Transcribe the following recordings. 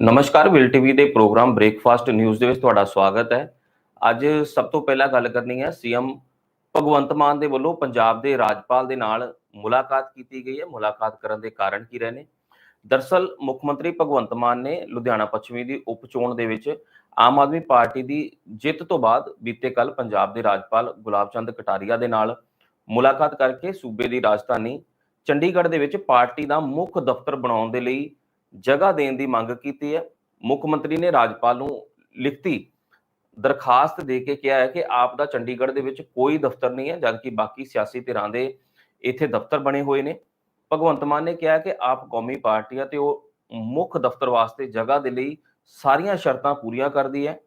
ਨਮਸਕਾਰ, will TV ਦੇ programme breakfast news ਦੇ ਵਿੱਚ ਤੁਹਾਡਾ ਸਵਾਗਤ ਹੈ। ਅੱਜ ਸਭ ਤੋਂ ਪਹਿਲਾਂ ਗੱਲ ਕਰਨੀ ਹੈ ਸੀਐਮ ਭਗਵੰਤ ਮਾਨ ਦੇ ਵੱਲੋਂ ਪੰਜਾਬ ਦੇ ਰਾਜਪਾਲ ਦੇ ਨਾਲ ਮੁਲਾਕਾਤ ਕੀਤੀ ਗਈ ਹੈ। ਮੁਲਾਕਾਤ ਕਰਨ ਦੇ ਕਾਰਨ ਕੀ ਰਹੇ ਨੇ? ਦਰਸਲ, ਮੁੱਖ ਮੰਤਰੀ ਭਗਵੰਤ ਮਾਨ ਨੇ ਲੁਧਿਆਣਾ ਪੱਛਮੀ ਦੀ ਉਪ ਚੋਣ ਦੇ ਵਿੱਚ ਆਮ ਆਦਮੀ ਪਾਰਟੀ ਦੀ ਜਿੱਤ ਤੋਂ ਬਾਅਦ ਬੀਤੇ ਕੱਲ ਪੰਜਾਬ ਦੇ ਰਾਜਪਾਲ ਗੁਲਾਬ ਚੰਦ ਕਟਾਰੀਆ ਦੇ ਨਾਲ ਮੁਲਾਕਾਤ ਕਰਕੇ ਸੂਬੇ ਦੀ ਰਾਜਧਾਨੀ ਚੰਡੀਗੜ੍ਹ ਦੇ ਵਿੱਚ ਪਾਰਟੀ ਦਾ ਮੁੱਖ ਦਫ਼ਤਰ ਬਣਾਉਣ ਦੇ ਲਈ ਜਗ੍ਹਾ ਦੇਣ ਦੀ ਮੰਗ ਕੀਤੀ ਹੈ। ਮੁੱਖ ਮੰਤਰੀ ਨੇ ਰਾਜਪਾਲ ਨੂੰ ਲਿਖਤੀ ਦਰਖਾਸਤ ਦੇ ਕੇ ਕਿਹਾ ਹੈ ਕਿ ਆਪ ਦਾ ਚੰਡੀਗੜ੍ਹ ਦੇ ਵਿੱਚ ਕੋਈ ਦਫ਼ਤਰ ਨਹੀਂ ਹੈ, ਜਦਕਿ ਬਾਕੀ ਸਿਆਸੀ ਧਿਰਾਂ ਦੇ ਇੱਥੇ ਦਫ਼ਤਰ ਬਣੇ ਹੋਏ ਨੇ। ਭਗਵੰਤ ਮਾਨ ਨੇ ਕਿਹਾ ਕਿ ਆਪ ਕੌਮੀ ਪਾਰਟੀਆਂ ਤੇ ਉਹ ਮੁੱਖ ਦਫ਼ਤਰ ਵਾਸਤੇ ਜਗ੍ਹਾ ਦੇ ਲਈ ਸਾਰੀਆਂ ਸ਼ਰਤਾਂ ਪੂਰੀਆਂ ਕਰਦੀ ਹੈ।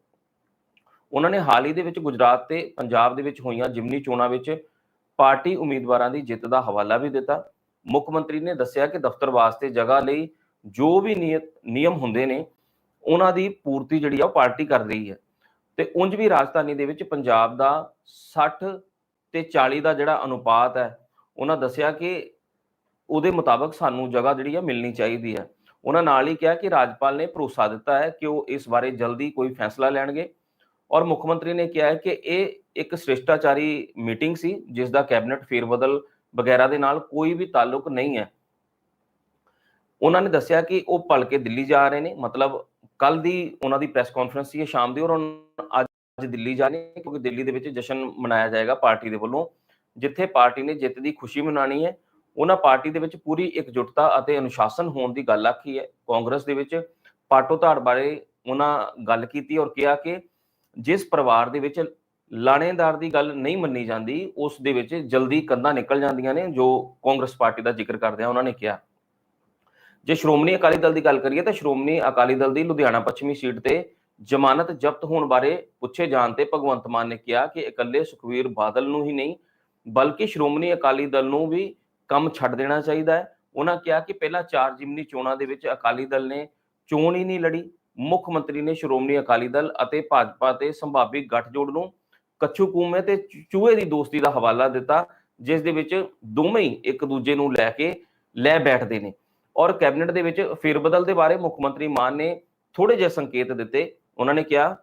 ਉਹਨਾਂ ਨੇ ਹਾਲ ਹੀ ਦੇ ਵਿੱਚ ਗੁਜਰਾਤ ਤੇ ਪੰਜਾਬ ਦੇ ਵਿੱਚ ਹੋਈਆਂ ਜਿਮਨੀ ਚੋਣਾਂ ਵਿੱਚ ਪਾਰਟੀ ਉਮੀਦਵਾਰਾਂ ਦੀ ਜਿੱਤ ਦਾ ਹਵਾਲਾ ਵੀ ਦਿੱਤਾ। ਮੁੱਖ ਮੰਤਰੀ ਨੇ ਦੱਸਿਆ ਕਿ ਦਫ਼ਤਰ ਵਾਸਤੇ ਜਗ੍ਹਾ ਲਈ ਜੋ ਵੀ ਨਿਯਤ, ਨਿਯਮ ਹੁੰਦੇ ਨੇ, ਉਹਨਾਂ ਦੀ ਪੂਰਤੀ ਜਿਹੜੀ ਆ ਉਹ ਪਾਰਟੀ ਕਰ ਰਹੀ ਹੈ। ਤੇ ਉਂਝ ਵੀ ਰਾਜਧਾਨੀ ਦੇ ਵਿੱਚ ਪੰਜਾਬ ਦਾ 60 ਤੇ 40 ਦਾ ਜਿਹੜਾ ਅਨੁਪਾਤ ਹੈ, ਉਹਨਾਂ ਦੱਸਿਆ ਕਿ ਉਹਦੇ ਮੁਤਾਬਕ ਸਾਨੂੰ ਜਗ੍ਹਾ ਜਿਹੜੀ ਆ ਮਿਲਣੀ ਚਾਹੀਦੀ ਹੈ। ਉਹਨਾਂ ਨਾਲ ਹੀ ਕਿਹਾ ਕਿ ਰਾਜਪਾਲ ਨੇ ਭਰੋਸਾ ਦਿੱਤਾ ਹੈ ਕਿ ਉਹ ਇਸ ਬਾਰੇ ਜਲਦੀ ਕੋਈ ਫੈਸਲਾ ਲੈਣਗੇ। ਔਰ ਮੁੱਖ ਮੰਤਰੀ ਨੇ ਕਿਹਾ ਹੈ ਕਿ ਇਹ ਇੱਕ ਸ਼੍ਰਿਸ਼ਟਾਚਾਰੀ ਮੀਟਿੰਗ ਸੀ, ਜਿਸ ਦਾ ਕੈਬਨਿਟ ਫੇਰਬਦਲ ਵਗੈਰਾ ਦੇ ਨਾਲ ਕੋਈ ਵੀ ਤਾਲੁਕ ਨਹੀਂ ਹੈ। ਉਹਨਾਂ ਨੇ ਦੱਸਿਆ ਕਿ ਉਹ ਭਲਕੇ ਦਿੱਲੀ ਜਾ ਰਹੇ ਨੇ, ਮਤਲਬ ਕੱਲ ਦੀ ਉਹਨਾਂ ਦੀ ਪ੍ਰੈਸ ਕਾਨਫਰੰਸ ਸੀ ਸ਼ਾਮ ਦੀ, ਔਰ ਅੱਜ ਦਿੱਲੀ ਜਾਣੇ ਕਿਉਂਕਿ ਦਿੱਲੀ ਦੇ ਵਿੱਚ ਜਸ਼ਨ ਮਨਾਇਆ ਜਾਏਗਾ ਪਾਰਟੀ ਦੇ ਵੱਲੋਂ, ਜਿੱਥੇ ਪਾਰਟੀ ਨੇ ਜਿੱਤ ਦੀ ਖੁਸ਼ੀ ਮਨਾਣੀ ਹੈ। ਉਹਨਾਂ ਪਾਰਟੀ ਦੇ ਵਿੱਚ ਪੂਰੀ ਇਕਜੁੱਟਤਾ ਅਤੇ ਅਨੁਸ਼ਾਸਨ ਹੋਣ ਦੀ ਗੱਲ ਆਖੀ ਹੈ। ਕਾਂਗਰਸ ਦੇ ਵਿੱਚ ਪਾਟੋ ਧਾੜ ਬਾਰੇ ਉਹਨਾਂ ਗੱਲ ਕੀਤੀ ਔਰ ਕਿਹਾ ਕਿ ਜਿਸ ਪਰਿਵਾਰ ਦੇ ਵਿੱਚ ਲਾਣੇਦਾਰ ਦੀ ਗੱਲ ਨਹੀਂ ਮੰਨੀ ਜਾਂਦੀ, ਉਸ ਦੇ ਵਿੱਚ ਜਲਦੀ ਕੰਧਾਂ ਨਿਕਲ ਜਾਂਦੀਆਂ ਨੇ, ਜੋ ਕਾਂਗਰਸ ਪਾਰਟੀ ਦਾ ਜ਼ਿਕਰ ਕਰਦੇ ਆ ਉਹਨਾਂ ਨੇ ਕਿਹਾ। ਜੇ ਸ਼੍ਰੋਮਣੀ ਅਕਾਲੀ ਦਲ ਦੀ ਗੱਲ ਕਰੀਏ ਤਾਂ ਸ਼੍ਰੋਮਣੀ ਅਕਾਲੀ ਦਲ ਦੀ ਲੁਧਿਆਣਾ ਪੱਛਮੀ ਸੀਟ ਤੇ ਜ਼ਮਾਨਤ ਜ਼ਬਤ ਹੋਣ ਬਾਰੇ ਪੁੱਛੇ ਜਾਣ ਤੇ ਭਗਵੰਤ ਮਾਨ ਨੇ ਕਿਹਾ ਕਿ ਇਕੱਲੇ ਸੁਖਵੀਰ ਬਾਦਲ ਨੂੰ ਹੀ ਨਹੀਂ, ਬਲਕਿ ਸ਼੍ਰੋਮਣੀ ਅਕਾਲੀ ਦਲ ਨੂੰ ਵੀ ਕੰਮ ਛੱਡ ਦੇਣਾ ਚਾਹੀਦਾ ਹੈ। ਉਹਨਾਂ ਕਿਹਾ ਕਿ ਪਹਿਲਾਂ ਚਾਰ ਜਿਮਨੀ ਚੋਣਾਂ ਦੇ ਵਿੱਚ ਅਕਾਲੀ ਦਲ ਨੇ ਚੋਣ ਹੀ ਨਹੀਂ ਲੜੀ। ਮੁੱਖ ਮੰਤਰੀ ਨੇ ਸ਼੍ਰੋਮਣੀ ਅਕਾਲੀ ਦਲ ਅਤੇ ਭਾਜਪਾ ਤੇ ਸੰਭਾਵੀ ਗੱਠਜੋੜ ਨੂੰ ਕੱਛੂ ਕੂਮੇ ਤੇ ਚੂਹੇ ਦੀ ਦੋਸਤੀ ਦਾ ਹਵਾਲਾ ਦਿੱਤਾ, ਜਿਸ ਦੇ ਵਿੱਚ ਦੋਵੇਂ ਹੀ ਇੱਕ ਦੂਜੇ ਨੂੰ ਲੈ ਕੇ ਲੈ ਬੈਠਦੇ ਨੇ। ਔਰ ਕੈਬਨਿਟ ਦੇ ਵਿੱਚ ਫੇਰਬਦਲ ਦੇ ਬਾਰੇ ਮੁੱਖ ਮੰਤਰੀ ਮਾਨ ਨੇ ਥੋੜੇ ਜਿਹੇ ਸੰਕੇਤ ਦਿੱਤੇ। ਉਹਨਾਂ ਨੇ ਕਿਹਾ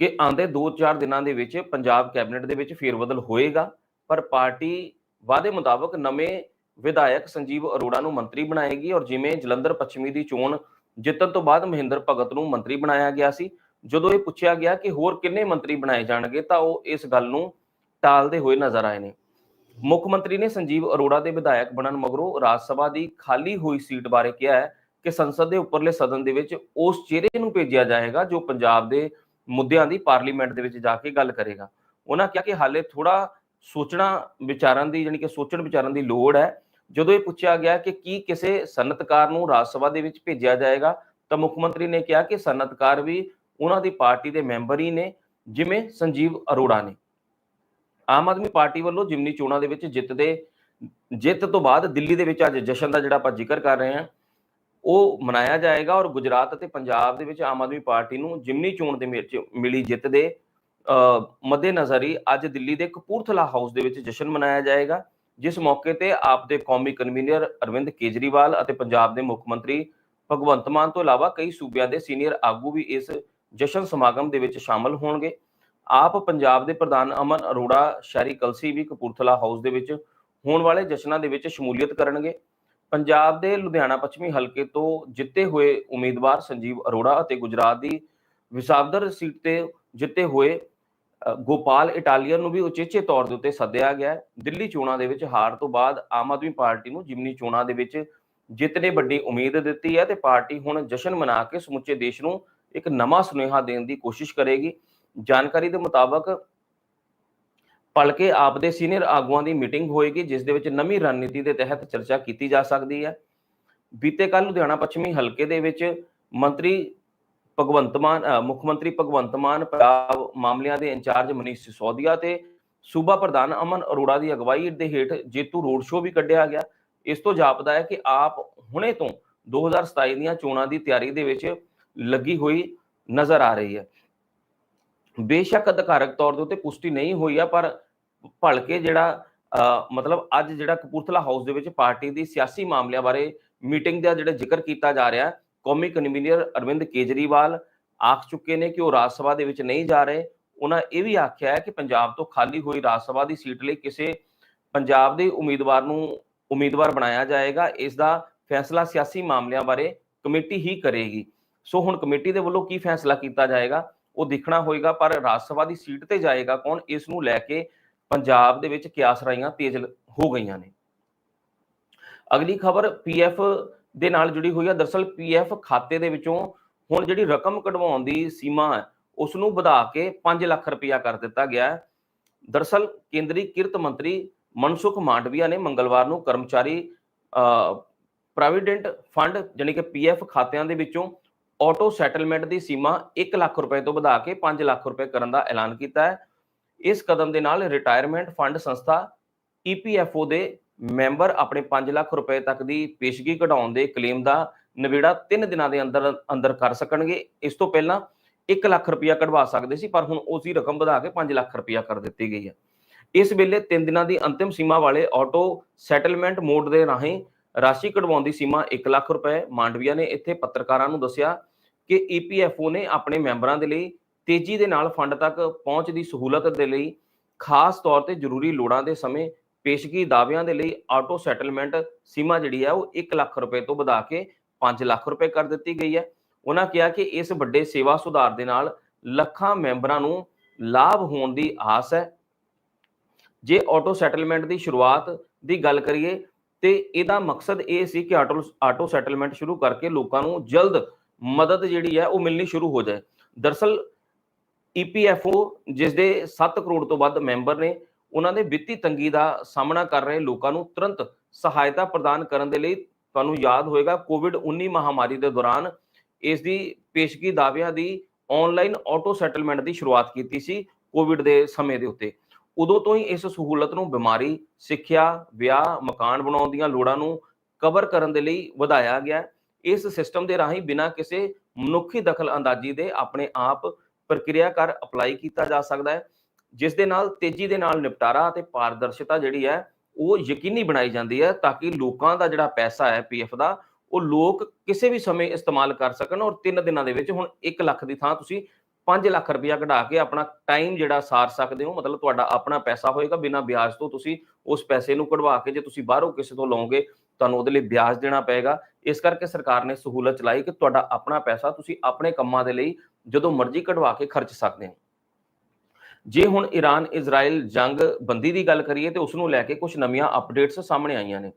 ਕਿ ਆਂਦੇ 2-4 ਦਿਨਾਂ ਦੇ ਵਿੱਚ ਪੰਜਾਬ ਕੈਬਨਿਟ ਦੇ ਵਿੱਚ ਫੇਰਬਦਲ ਹੋਏਗਾ, ਪਰ ਪਾਰਟੀ ਵਾਅਦੇ ਮੁਤਾਬਕ ਨਵੇਂ ਵਿਧਾਇਕ ਸੰਜੀਵ ਅਰੋੜਾ ਨੂੰ ਮੰਤਰੀ ਬਣਾਏਗੀ ਔਰ ਜਿਵੇਂ ਜਲੰਧਰ ਪੱਛਮੀ ਦੀ ਚੋਣ ਜਿੱਤਣ ਤੋਂ ਬਾਅਦ ਮਹਿੰਦਰ ਭਗਤ ਨੂੰ ਮੰਤਰੀ ਬਣਾਇਆ ਗਿਆ ਸੀ, ਜਦੋਂ ਇਹ ਪੁੱਛਿਆ ਗਿਆ ਕਿ ਹੋਰ ਕਿੰਨੇ ਮੰਤਰੀ ਬਣਾਏ ਜਾਣਗੇ ਤਾਂ ਉਹ ਇਸ ਗੱਲ ਨੂੰ ਟਾਲਦੇ ਹੋਏ ਨਜ਼ਰ ਆਏ ਨੇ। ਮੁੱਖ ਮੰਤਰੀ ਨੇ ਸੰਜੀਵ ਅਰੋੜਾ ਦੇ ਵਿਧਾਇਕ ਬਣਨ ਮਗਰੋਂ ਰਾਜ ਸਭਾ ਦੀ ਖਾਲੀ ਹੋਈ ਸੀਟ ਬਾਰੇ ਕਿਹਾ ਹੈ ਕਿ ਸੰਸਦ ਦੇ ਉੱਪਰਲੇ ਸਦਨ ਦੇ ਵਿੱਚ ਉਸ ਚਿਹਰੇ ਨੂੰ ਭੇਜਿਆ ਜਾਏਗਾ ਜੋ ਪੰਜਾਬ ਦੇ ਮੁੱਦਿਆਂ ਦੀ ਪਾਰਲੀਮੈਂਟ ਦੇ ਵਿੱਚ ਜਾ ਕੇ ਗੱਲ ਕਰੇਗਾ। ਉਹਨਾਂ ਕਿਹਾ ਕਿ ਹਾਲੇ ਥੋੜਾ ਸੋਚਣਾ ਵਿਚਾਰਨ ਦੀ ਯਾਨੀ ਕਿ ਸੋਚਣ ਵਿਚਾਰਨ ਦੀ ਲੋੜ ਹੈ। ਜਦੋਂ ਇਹ ਪੁੱਛਿਆ ਗਿਆ ਕਿ ਕੀ ਕਿਸੇ ਸਨਅਤਕਾਰ ਨੂੰ ਰਾਜ ਸਭਾ ਦੇ ਵਿੱਚ ਭੇਜਿਆ ਜਾਏਗਾ, ਤਾਂ ਮੁੱਖ ਮੰਤਰੀ ਨੇ ਕਿਹਾ ਕਿ ਸਨਅਤਕਾਰ ਵੀ ਉਹਨਾਂ ਦੀ ਪਾਰਟੀ ਦੇ ਮੈਂਬਰ ਹੀ ਨੇ, ਜਿਵੇਂ ਸੰਜੀਵ ਅਰੋੜਾ ਨੇ। ਆਮ ਆਦਮੀ ਪਾਰਟੀ ਵੱਲੋਂ ਜਿਮਨੀ ਚੋਣਾਂ ਦੇ ਵਿੱਚ ਜਿੱਤ ਦੇ, ਜਿੱਤ ਤੋਂ ਬਾਅਦ ਦਿੱਲੀ ਦੇ ਵਿੱਚ ਅੱਜ ਜਸ਼ਨ ਦਾ ਜਿਹੜਾ ਆਪਾਂ ਜ਼ਿਕਰ ਕਰ ਰਹੇ ਹਾਂ, ਉਹ ਮਨਾਇਆ ਜਾਏਗਾ ਔਰ ਗੁਜਰਾਤ ਅਤੇ ਪੰਜਾਬ ਦੇ ਵਿੱਚ ਆਮ ਆਦਮੀ ਪਾਰਟੀ ਨੂੰ ਜਿਮਨੀ ਚੋਣ ਦੇ ਵਿੱਚ ਮਿਲੀ ਜਿੱਤ ਦੇ ਮੱਦੇ ਨਜ਼ਰ ਹੀ ਅੱਜ ਦਿੱਲੀ ਦੇ ਕਪੂਰਥਲਾ ਹਾਊਸ ਦੇ ਵਿੱਚ ਜਸ਼ਨ ਮਨਾਇਆ ਜਾਏਗਾ, ਜਿਸ ਮੌਕੇ ਤੇ ਆਪ ਦੇ ਕੌਮੀ ਕਨਵੀਨਰ ਅਰਵਿੰਦ ਕੇਜਰੀਵਾਲ ਅਤੇ ਪੰਜਾਬ ਦੇ ਮੁੱਖ ਮੰਤਰੀ ਭਗਵੰਤ ਮਾਨ ਤੋਂ ਇਲਾਵਾ ਕਈ ਸੂਬਿਆਂ ਦੇ ਸੀਨੀਅਰ ਆਗੂ ਵੀ ਇਸ ਜਸ਼ਨ ਸਮਾਗਮ ਦੇ ਵਿੱਚ ਸ਼ਾਮਲ ਹੋਣਗੇ। ਆਪ ਪੰਜਾਬ ਦੇ ਪ੍ਰਧਾਨ ਅਮਨ ਅਰੋੜਾ, ਸ਼ਹਿਰੀ ਕਲਸੀ ਵੀ ਕਪੂਰਥਲਾ ਹਾਊਸ ਦੇ ਵਿੱਚ ਹੋਣ ਵਾਲੇ ਜਸ਼ਨਾਂ ਦੇ ਵਿੱਚ ਸ਼ਮੂਲੀਅਤ ਕਰਨਗੇ। ਪੰਜਾਬ ਦੇ ਲੁਧਿਆਣਾ ਪੱਛਮੀ ਹਲਕੇ ਤੋਂ ਜਿੱਤੇ ਹੋਏ ਉਮੀਦਵਾਰ ਸੰਜੀਵ ਅਰੋੜਾ ਅਤੇ ਗੁਜਰਾਤ ਦੀ ਵਿਸਾਵਦਰ ਸੀਟ ਤੇ ਜਿੱਤੇ ਹੋਏ ਗੋਪਾਲ ਇਟਾਲੀਅਨ ਨੂੰ ਵੀ ਉਚੇਚੇ ਤੌਰ ਦੇ ਉੱਤੇ ਸੱਦਿਆ ਗਿਆ ਦਿੱਲੀ ਚੋਣਾਂ ਦੇ ਵਿੱਚ ਹਾਰ ਤੋਂ ਬਾਅਦ ਆਮ ਆਦਮੀ ਪਾਰਟੀ ਨੂੰ ਜਿਮਨੀ ਚੋਣਾਂ ਦੇ ਵਿੱਚ ਜਿੱਤ ਨੇ ਵੱਡੀ ਉਮੀਦ ਦਿੱਤੀ ਹੈ ਤੇ ਪਾਰਟੀ ਹੁਣ ਜਸ਼ਨ ਮਨਾ ਕੇ ਸਮੁੱਚੇ ਦੇਸ਼ ਨੂੰ ਇੱਕ ਨਵਾਂ ਸੁਨੇਹਾ ਦੇਣ ਦੀ ਕੋਸ਼ਿਸ਼ ਕਰੇਗੀ। ਜਾਣਕਾਰੀ ਦੇ ਮੁਤਾਬਕ ਭਲਕੇ ਆਪ ਦੇ ਸੀਨੀਅਰ ਆਗੂਆਂ ਦੀ ਮੀਟਿੰਗ ਹੋਏਗੀ, ਜਿਸ ਦੇ ਵਿੱਚ ਨਵੀਂ ਰਣਨੀਤੀ ਦੇ ਤਹਿਤ ਚਰਚਾ ਕੀਤੀ ਜਾ ਸਕਦੀ ਹੈ। ਬੀਤੇ ਕੱਲ ਲੁਧਿਆਣਾ ਪੱਛਮੀ ਹਲਕੇ ਦੇ ਵਿੱਚ ਮੰਤਰੀ ਭਗਵੰਤ ਮਾਨ ਮੁੱਖ ਮੰਤਰੀ ਭਗਵੰਤ ਮਾਨ ਪੰਜਾਬ ਮਾਮਲਿਆਂ ਦੇ ਇੰਚਾਰਜ ਮਨੀਸ਼ ਸਿਸੋਦੀਆ ਤੇ ਸੂਬਾ ਪ੍ਰਧਾਨ ਅਮਨ ਅਰੋੜਾ ਦੀ ਅਗਵਾਈ ਦੇ ਹੇਠ ਜੇਤੂ ਰੋਡ ਸ਼ੋਅ ਵੀ ਕੱਢਿਆ ਗਿਆ। ਇਸ ਤੋਂ ਜਾਪਦਾ ਹੈ ਕਿ ਆਪ ਹੁਣੇ ਤੋਂ 2027 ਦੀਆਂ ਚੋਣਾਂ ਦੀ ਤਿਆਰੀ ਦੇ ਵਿੱਚ ਲੱਗੀ ਹੋਈ ਨਜ਼ਰ ਆ ਰਹੀ ਹੈ। ਬੇਸ਼ੱਕ ਅਧਿਕਾਰਕ ਤੌਰ ਦੇ ਉੱਤੇ ਪੁਸ਼ਟੀ ਨਹੀਂ ਹੋਈ ਆ, ਪਰ ਭਲਕੇ ਜਿਹੜਾ ਮਤਲਬ ਅੱਜ ਜਿਹੜਾ ਕਪੂਰਥਲਾ ਹਾਊਸ ਦੇ ਵਿੱਚ ਪਾਰਟੀ ਦੀ ਸਿਆਸੀ ਮਾਮਲਿਆਂ ਬਾਰੇ ਮੀਟਿੰਗ ਦਾ ਜਿਹੜਾ ਜ਼ਿਕਰ ਕੀਤਾ ਜਾ ਰਿਹਾ, ਕੌਮੀ ਕਨਵੀਨਰ ਅਰਵਿੰਦ ਕੇਜਰੀਵਾਲ ਆਖ ਚੁੱਕੇ ਨੇ ਕਿ ਉਹ ਰਾਜ ਸਭਾ ਦੇ ਵਿੱਚ ਨਹੀਂ ਜਾ ਰਹੇ। ਉਹਨਾਂ ਇਹ ਵੀ ਆਖਿਆ ਹੈ ਕਿ ਪੰਜਾਬ ਤੋਂ ਖਾਲੀ ਹੋਈ ਰਾਜ ਸਭਾ ਦੀ ਸੀਟ ਲਈ ਕਿਸੇ ਪੰਜਾਬ ਦੇ ਉਮੀਦਵਾਰ ਨੂੰ ਉਮੀਦਵਾਰ ਬਣਾਇਆ ਜਾਏਗਾ, ਇਸ ਦਾ ਫੈਸਲਾ ਸਿਆਸੀ ਮਾਮਲਿਆਂ ਬਾਰੇ ਕਮੇਟੀ ਹੀ ਕਰੇਗੀ। ਸੋ ਹੁਣ ਕਮੇਟੀ ਦੇ ਵੱਲੋਂ ਕੀ ਫੈਸਲਾ ਕੀਤਾ ਜਾਏਗਾ? ਉਹ ਦੇਖਣਾ ਹੋਏਗਾ, ਪਰ ਰਾਜ ਸਭਾ ਦੀ ਸੀਟ ਤੇ ਜਾਏਗਾ ਕੌਣ? ਇਸ ਨੂੰ ਲੈ ਕੇ ਪੰਜਾਬ ਦੇ ਵਿੱਚ ਕਿਆਸਰਾਈਆਂ ਤੇਜ਼ ਹੋ ਗਈਆਂ ਨੇ। ਅਗਲੀ ਖਬਰ ਪੀਐਫ ਦੇ ਨਾਲ ਜੁੜੀ ਹੋਈ ਹੈ ਦਰਸਲ ਪੀਐਫ ਖਾਤੇ ਦੇ ਵਿੱਚੋਂ ਹੁਣ ਜਿਹੜੀ ਰਕਮ ਕਢਵਾਉਣ ਦੀ ਸੀਮਾ ਹੈ ਉਸ ਨੂੰ ਵਧਾ ਕੇ 5 ਲੱਖ ਰੁਪਇਆ ਕਰ ਦਿੱਤਾ ਗਿਆ ਹੈ। ਦਰਸਲ ਕੇਂਦਰੀ ਕਿਰਤ ਮੰਤਰੀ ਮਨਸੁਖ ਮਾਂਡਵੀਆ ਨੇ ਮੰਗਲਵਾਰ ਨੂੰ ਕਰਮਚਾਰੀ ਪ੍ਰੋਵੀਡੈਂਟ ਫੰਡ ਜਾਨੀ ਕਿ ਪੀਐਫ ਖਾਤਿਆਂ ਦੇ ਵਿੱਚੋਂ ਆਟੋ ਸੈਟਲਮੈਂਟ ਦੀ ਸੀਮਾ 1 ਲੱਖ ਰੁਪਏ ਤੋਂ ਵਧਾ ਕੇ 5 ਲੱਖ ਰੁਪਏ ਕਰਨ ਦਾ ਐਲਾਨ ਕੀਤਾ ਹੈ। ਇਸ ਕਦਮ ਦੇ ਨਾਲ ਰਿਟਾਇਰਮੈਂਟ ਫੰਡ ਸੰਸਥਾ ਈਪੀਐਫਓ ਦੇ ਮੈਂਬਰ ਆਪਣੇ 5 ਲੱਖ ਰੁਪਏ ਤੱਕ ਦੀ ਪੇਸ਼ਗੀ ਕਢਾਉਣ ਦੇ ਕਲੇਮ ਦਾ ਨਿਬੇੜਾ 3 ਦਿਨਾਂ ਦੇ ਅੰਦਰ ਅੰਦਰ ਕਰ ਸਕਣਗੇ। ਇਸ ਤੋਂ ਪਹਿਲਾਂ 1 ਲੱਖ ਰੁਪਇਆ ਕਢਵਾ ਸਕਦੇ ਸੀ, ਪਰ ਹੁਣ ਉਸੇ ਰਕਮ ਵਧਾ ਕੇ 5 ਲੱਖ ਰੁਪਇਆ ਕਰ ਦਿੱਤੀ ਗਈ ਹੈ। ਇਸ ਵੇਲੇ 3 ਦਿਨਾਂ ਦੀ ਅੰਤਿਮ ਸੀਮਾ ਵਾਲੇ ਆਟੋ ਸੈਟਲਮੈਂਟ ਮੋਡ ਦੇ ਰਾਹੀਂ ਰਾਸ਼ੀ ਕਢਵਾਉਣ ਦੀ ਸੀਮਾ 1 ਲੱਖ ਰੁਪਏ। ਮਾਂਡਵੀਆ ਨੇ ਇੱਥੇ ਪੱਤਰਕਾਰਾਂ ਨੂੰ ਦੱਸਿਆ ਕਿ ਈਪੀਐਫਓ ਨੇ ਆਪਣੇ ਮੈਂਬਰਾਂ ਦੇ ਲਈ ਤੇਜ਼ੀ ਦੇ ਨਾਲ ਫੰਡ ਤੱਕ ਪਹੁੰਚ ਦੀ ਸਹੂਲਤ ਦੇ ਲਈ ਖਾਸ ਤੌਰ ਤੇ ਜ਼ਰੂਰੀ ਲੋੜਾਂ ਦੇ ਸਮੇਂ ਪੇਸ਼ਗੀ ਦਾਅਵਿਆਂ ਦੇ ਲਈ ਆਟੋ ਸੈਟਲਮੈਂਟ ਸੀਮਾ ਜਿਹੜੀ ਹੈ ਉਹ 1 ਲੱਖ ਰੁਪਏ ਤੋਂ ਵਧਾ ਕੇ 5 ਲੱਖ ਰੁਪਏ ਕਰ ਦਿੱਤੀ ਗਈ ਹੈ ਉਹਨਾਂ ਕਿਹਾ ਕਿ ਇਸ ਵੱਡੇ ਸੇਵਾ ਸੁਧਾਰ ਦੇ ਨਾਲ ਲੱਖਾਂ ਮੈਂਬਰਾਂ ਨੂੰ ਲਾਭ ਹੋਣ ਦੀ ਆਸ ਹੈ। ਜੇ ਆਟੋ ਸੈਟਲਮੈਂਟ ਦੀ ਸ਼ੁਰੂਆਤ ਦੀ ਗੱਲ ਕਰੀਏ ਤੇ ਇਹਦਾ ਮਕਸਦ ਇਹ ਸੀ ਕਿ ਆਟੋ ਆਟੋ ਸੈਟਲਮੈਂਟ ਸ਼ੁਰੂ ਕਰਕੇ ਲੋਕਾਂ ਨੂੰ ਜਲਦ ਮਦਦ ਜਿਹੜੀ ਹੈ ਉਹ ਮਿਲਣੀ ਸ਼ੁਰੂ ਹੋ ਜਾਏ। ਦਰਸਲ ਈਪੀਐਫਓ ਜਿਸ ਦੇ 7 ਕਰੋੜ ਤੋਂ ਵੱਧ ਮੈਂਬਰ ਨੇ, ਉਹਨਾਂ ਦੇ ਵਿੱਤੀ ਤੰਗੀ ਦਾ ਸਾਹਮਣਾ ਕਰ ਰਹੇ ਲੋਕਾਂ ਨੂੰ ਤੁਰੰਤ ਸਹਾਇਤਾ ਪ੍ਰਦਾਨ ਕਰਨ ਦੇ ਲਈ ਤੁਹਾਨੂੰ ਯਾਦ ਹੋਏਗਾ ਕੋਵਿਡ-19 ਮਹਾਮਾਰੀ ਦੇ ਦੌਰਾਨ ਇਸ ਦੀ ਪੇਸ਼ਗੀ ਦਾਅਵਿਆਂ ਦੀ ਆਨਲਾਈਨ ਆਟੋ ਸੈਟਲਮੈਂਟ ਦੀ ਸ਼ੁਰੂਆਤ ਕੀਤੀ ਸੀ ਕੋਵਿਡ ਦੇ ਸਮੇਂ ਦੇ ਉੱਤੇ। ਉਦੋਂ ਤੋਂ ਹੀ ਇਸ ਸਹੂਲਤ ਨੂੰ ਬਿਮਾਰੀ, ਸਿੱਖਿਆ, ਵਿਆਹ, ਮਕਾਨ ਬਣਾਉਣ ਦੀਆਂ ਲੋੜਾਂ ਨੂੰ ਕਵਰ ਕਰਨ ਦੇ ਲਈ ਵਧਾਇਆ ਗਿਆ ਇਸ ਸਿਸਟਮ ਦੇ ਰਾਹੀਂ ਬਿਨਾਂ ਕਿਸੇ ਮਨੁੱਖੀ ਦਖਲ ਅੰਦਾਜ਼ੀ ਦੇ ਆਪਣੇ ਆਪ ਪ੍ਰਕਿਰਿਆ ਕਰ ਅਪਲਾਈ ਕੀਤਾ ਜਾ ਸਕਦਾ ਹੈ, ਜਿਸ ਦੇ ਨਾਲ ਤੇਜ਼ੀ ਦੇ ਨਾਲ ਨਿਪਟਾਰਾ ਅਤੇ ਪਾਰਦਰਸ਼ਤਾ ਜਿਹੜੀ ਹੈ, ਉਹ ਯਕੀਨੀ ਬਣਾਈ ਜਾਂਦੀ ਹੈ ਤਾਂ ਕਿ ਲੋਕਾਂ ਦਾ ਜਿਹੜਾ ਪੈਸਾ ਹੈ ਪੀਐਫ ਦਾ, ਉਹ ਲੋਕ ਕਿਸੇ ਵੀ ਸਮੇਂ ਇਸਤੇਮਾਲ ਕਰ ਸਕਣ ਔਰ 3 ਦਿਨਾਂ ਦੇ ਵਿੱਚ ਹੁਣ 1 ਲੱਖ ਦੀ ਥਾਂ ਤੁਸੀਂ 5 ਲੱਖ ਰੁਪਇਆ ਕਢਾ ਕੇ ਆਪਣਾ ਟਾਈਮ ਜਿਹੜਾ ਸਾਰ ਸਕਦੇ ਹੋ, ਮਤਲਬ ਤੁਹਾਡਾ ਆਪਣਾ ਪੈਸਾ ਹੋਏਗਾ ਬਿਨਾਂ ਵਿਆਜ ਤੋਂ, ਤੁਸੀਂ ਉਸ ਪੈਸੇ ਨੂੰ ਕਢਵਾ ਕੇ ਜੇ ਤੁਸੀਂ ਬਾਹਰੋਂ ਕਿਸੇ ਤੋਂ ਲਓਗੇ, ਤੁਹਾਨੂੰ ਉਹਦੇ ਲਈ ਵਿਆਜ ਦੇਣਾ ਪਏਗਾ। ਇਸ ਕਰਕੇ ਸਰਕਾਰ ਨੇ ਸਹੂਲਤ ਚਲਾਈ ਕਿ ਤੁਹਾਡਾ ਆਪਣਾ ਪੈਸਾ ਤੁਸੀਂ ਆਪਣੇ ਕੰਮਾਂ ਦੇ ਲਈ ਜਦੋਂ ਮਰਜ਼ੀ ਕਢਵਾ ਕੇ ਖਰਚ ਸਕਦੇ ਹੋ। ਜੇ ਹੁਣ ਈਰਾਨ ਇਜ਼ਰਾਈਲ ਜੰਗ ਬੰਦੀ ਦੀ ਗੱਲ ਕਰੀਏ ਤੇ ਉਸ ਨੂੰ ਲੈ ਕੇ ਕੁਝ ਨਵੀਆਂ ਅਪਡੇਟਸ ਸਾਹਮਣੇ ਆਈਆਂ ਨੇ।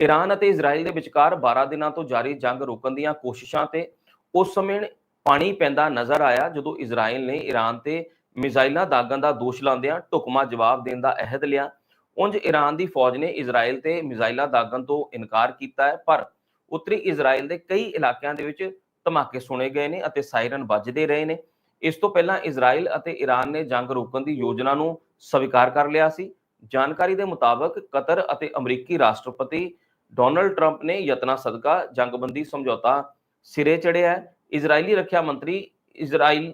ਈਰਾਨ ਅਤੇ ਇਜ਼ਰਾਈਲ ਦੇ ਵਿਚਕਾਰ 12 ਦਿਨਾਂ ਤੋਂ ਜਾਰੀ ਜੰਗ ਰੋਕਣ ਦੀਆਂ ਕੋਸ਼ਿਸ਼ਾਂ ਤੇ ਉਸ ਸਮੇਂ ਪਾਣੀ ਪੈਂਦਾ ਨਜ਼ਰ ਆਇਆ ਜਦੋਂ ਇਜ਼ਰਾਈਲ ਨੇ ਈਰਾਨ ਤੇ ਮਿਜ਼ਾਈਲਾਂ ਦਾਗਣ ਦਾ ਦੋਸ਼ ਲਾਉਂਦਿਆਂ ਢੁਕਮਾ ਜਵਾਬ ਦੇਣ ਦਾ ਅਹਿਦ ਲਿਆ। ਉਂਝ ਈਰਾਨ ਦੀ ਫੌਜ ਨੇ ਇਜ਼ਰਾਈਲ ਤੇ ਮਿਜ਼ਾਈਲਾਂ ਦਾਗਣ ਤੋਂ ਇਨਕਾਰ ਕੀਤਾ ਹੈ, ਪਰ ਉੱਤਰੀ ਇਜ਼ਰਾਈਲ ਦੇ ਕਈ ਇਲਾਕਿਆਂ ਦੇ ਵਿੱਚ ਧਮਾਕੇ ਸੁਣੇ ਗਏ ਨੇ ਅਤੇ ਸਾਇਰਨ ਵੱਜਦੇ ਰਹੇ ਨੇ। ਇਸ ਤੋਂ ਪਹਿਲਾਂ ਇਜ਼ਰਾਈਲ ਅਤੇ ਈਰਾਨ ਨੇ ਜੰਗ ਰੋਕਣ ਦੀ ਯੋਜਨਾ ਨੂੰ ਸਵੀਕਾਰ ਕਰ ਲਿਆ ਸੀ। ਜਾਣਕਾਰੀ ਦੇ ਮੁਤਾਬਕ ਕਤਰ ਅਤੇ ਅਮਰੀਕੀ ਰਾਸ਼ਟਰਪਤੀ ਡੋਨਲਡ ਟਰੰਪ ਨੇ ਯਤਨਾ ਸਦਕਾ ਜੰਗਬੰਦੀ ਸਮਝੌਤਾ ਸਿਰੇ ਚੜਿਆ ਹੈ। ਇਜ਼ਰਾਈਲੀ ਰੱਖਿਆ ਮੰਤਰੀ ਇਜ਼ਰਾਈਲ